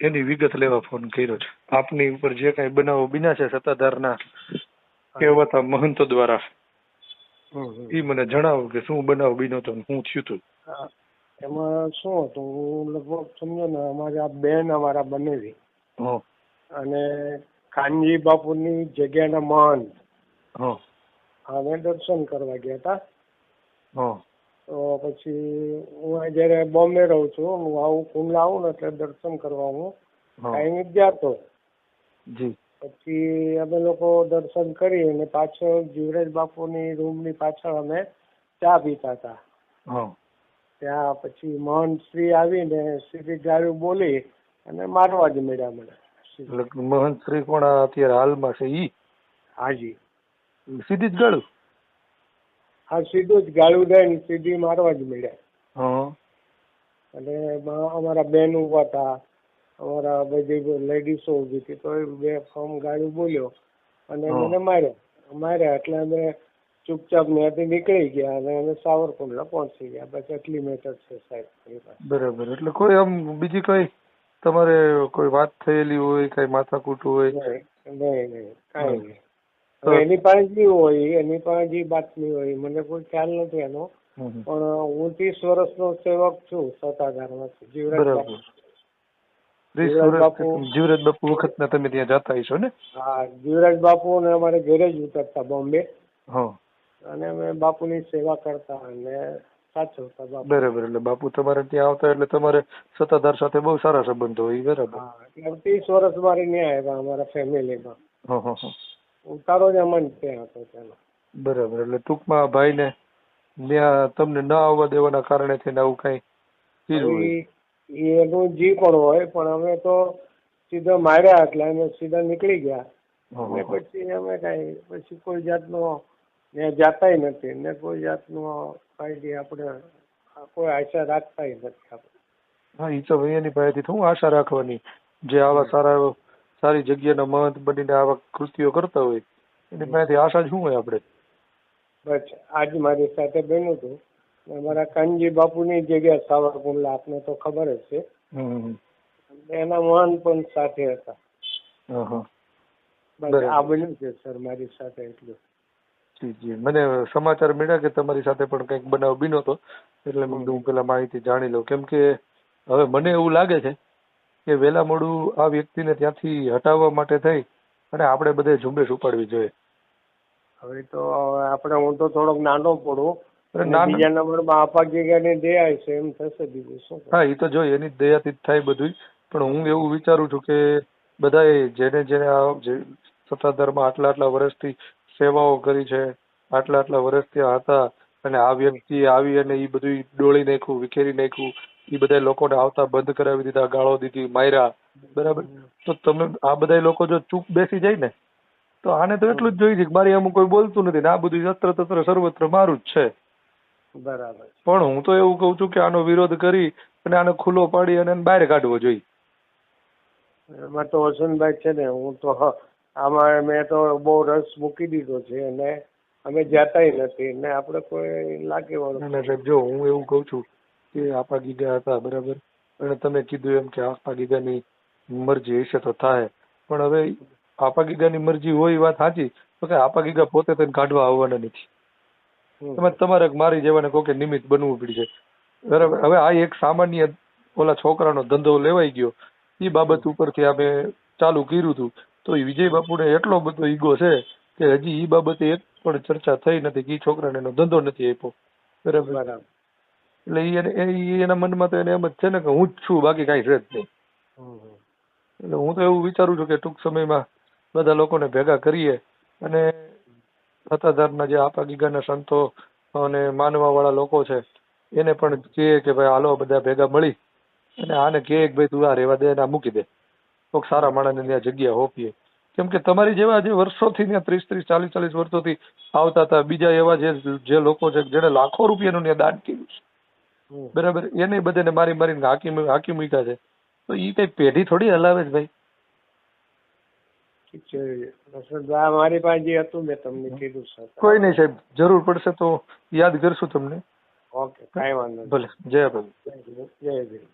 એની વિગત લેવા ફોન કર્યો છે. આપની ઉપર જે કઈ બનાવો બીના છે સત્તાધારના કહેવાતા મહંતો દ્વારા. એ મને જણાવો કે શું બનાવ બીનો તો હું શું થયું હતું એમાં શું હતું? હું લગભગ સમજો ને અમારા બેન અમારા બનેવી હં, અને કાનજી બાપુની જગ્યાના મહંત. અમે દર્શન કરવા ગયા હતા તો પછી હું જયારે બોમ્બે રહું છું હું આવું કુંડલા આવું ને એટલે દર્શન કરવા હું હં. જતો જી. પછી અમે લોકો દર્શન કરી અને પાછળ જીવરાજ બાપુની રૂમની પાછળ અમે ચા પીતા હતા. ત્યાં પછી મહંત શ્રી આવીને સીધી ગાળું બોલી અને મારવા જ મળ્યા મને. મહંત શ્રી કોણ અત્યારે હાલમાં છે ઈ? હાજી. સીધી જ ગાળું? હા સીધું જ ગાળું દઈને સીધી મારવા જ મળ્યા અને અમારા બેન ઊભા હતા અમારા બધી લેડીસો ઊભી હતી. તો એ બે ફોર્મ ગાળું બોલ્યો અને મને માર્યા. માર્યા એટલે અમે ચૂપચાપ ત્યાંથી નીકળી ગયા અને અમે સાવરકુંડલા પહોંચી ગયા. બસ એટલી મેટર છે સાહેબ બરાબર. એટલે કોઈ આમ બીજી કઈ તમારે કોઈ વાત થયેલી હોય કઈ માથાકૂટ હોય? નહીં નહીં. કાંઈ નહીં. એની પાસે જે હોય એની પાસે જે બાતમી હોય મને કોઈ ખ્યાલ નથી એનો. પણ હું ત્રીસ વર્ષનો સેવક છું સત્તાધારમાંથી જીવરાજ બાપુ. જીવરાજ બાપુ- વખત તમે ત્યાં જતા હશો ને? હા જીવરાજ બાપુ ને અમારે ઘરે જ ઉતરતા બોમ્બે. હા. અને અમે બાપુની સેવા કરતા અને સાચવતા બાપુ. બરાબર એટલે બાપુ તમારે ત્યાં આવતા એટલે તમારે સત્તાધાર સાથે બહુ સારા સંબંધો હોય બરાબર. ત્રીસ વર્ષ મારી ન્યાય આવ્યા અમારા ફેમિલીમાં હા હા હા. ઉતારો જ અમન ત્યાં હતો તેનો. બરાબર એટલે ટૂંકમાં ભાઈને ત્યાં તમને ન આવવા દેવાના કારણે થઈને આવું કઈ થયું હોય. ઈ- ઈ એનું જી પણ હોય પણ અમે તો સીધા માર્યા એટલે અમે સીધા નીકળી ગયા. ને અને હા, હા. પછી અમે કઈ પછી કોઈ જાતનો ને જાતાય નથી ને કોઈ જાતનો કાંઈ આપણે કોઈ આશા રાખતાય નથી આપણે. હા ઈ તો ભાઈ એની પાસેથી શું આશા રાખવાની જે આવા સારા એવા- સારી જગ્યાના મહંત બનીને આવા કૃત્યો કરતા હોય એની પાસેથી આશા શું હોય આપણે? બસ આજ મારી સાથે બન્યું હતું અમારા કાનજી બાપુની જગ્યા સાવરકુંડલા આપને તો ખબર જ છે. એના મહાન પણ સાથે હતા. બસ આ બન્યું છે સર મારી સાથે એટલું. જી મને સમાચાર મળ્યા કે તમારી સાથે પણ કંઈક બનાવ બન્યો હતો એટલે મેં હું પેલા માહિતી જાણી લઉં. કેમ કે હવે મને એવું લાગે છે કે વહેલા મોડું આ વ્યક્તિને ત્યાંથી હટાવવા માટે થઈ અને આપણે બધે ઝુંબેશ ઉપાડવી જોઈએ. હવે તો આપણે હું તો થોડોક નાનો પડું અરે અને નાનો- બીજા નંબરમાં આપા દયા છે એમ થશે બીજું શું હા એ તો જોઈ એની દયાથી જ થાય બધું પણ હું એવું વિચારું છું કે બધાએ જેને જેને આ સત્તાધારમાં આટલા આટલા વર્ષથી સેવાઓ કરી છે આટલા આટલા વર્ષ ત્યાં હતા અને આ વ્યક્તિ આવી અને એ બધું ડોળી નાખ્યું વિખેરી નાખ્યું એ બધા લોકોને આવતા બંધ કરાવી દીધા ગાળો દીધી માર્યા બરાબર? તો તમે આ બધા લોકો જો ચૂપ બેસી જાય ને તો આને તો એટલું જ જોઈએ છે કે મારી અમુક કોઈ બોલતું નથી ને આ બધું અત્ર તત્ર સર્વત્ર મારું જ છે. બરાબર. પણ હું તો એવું કહું છું કે આનો વિરોધ કરી અને આને ખુલ્લો પાડી અને બહાર કાઢવો જોઈએ. એમાં તો વસંતભાઈ છે ને હું તો હ- આમાં મેં તો બહુ રસ મૂકી દીધો છે અને અમે જાતાય નથી ને આપણે કોઈ લાગે વાળું સાહેબ જો હું એવું કહું છું કે આપા ગીગા હતા બરાબર? અને તમે કીધું એમ કે આપા ગીગાની મરજી હશે તો થાય. પણ હવે આપા ગીગાની મરજી હોય એ વાત સાચી તો કે આપા ગીગા પોતે તેને કાઢવા આવવાના નથી. તમે તમારે મારી જેવાને કોકે નિમિત્ત બનવું પડશે બરાબર? હવે આ એક સામાન્ય ઓલા છોકરાનો ધંધો લેવાઈ ગયો. એ બાબત ઉપરથી અમે ચાલુ કર્યું હતું તો વિજય બાપુને એટલો બધો ઈગો છે કે હજી એ બાબતે એક પણ ચર્ચા થઈ નથી કે ઈ છોકરાને એનો ધંધો નથી આપ્યો. બરાબર. એટલે ઈ એને ઈ એના મનમાં તો એને એમ જ છે ને કે હું જ છું બાકી કાંઈ છે જ નહીં. એટલે હું તો એવું વિચારું છું કે ટૂંક સમયમાં બધા લોકોને ભેગા કરીએ અને સત્તાધારના જે આપા ગીગાના સંતો અને માનવા વાળા લોકો છે એને પણ કહે કે ભાઈ હાલો બધા ભેગા મળી અને આને કે કે ભાઈ તું આ રહેવા દે અને આ મૂકી દે કોક સારા માણસને ત્યાં જગ્યા હોપીએ કેમ કે તમારી જેવા જે વર્ષોથી ત્યાં ત્રીસ ત્રીસ ચાલીસ ચાલીસ વર્ષોથી આવતા હતા બીજા એવા જે જે લોકો છે જેને લાખો રૂપિયાનું ત્યાં દાન. બરાબર? એને બધાને મારી મારીને હાકી હાકી મૂક્યા છે. તો એ કઈ પેઢી થોડી હલાવે છે ભાઈ. મારી પાસે જે હતું મેં તમને કીધું સર કોઈ નહીં સાહેબ જરૂર પડશે તો યાદ કરશું તમને. ઓકે કાંઈ વાંધો નહીં. ભલે જય ભાઈ જય ભીમ. જય ભીમ.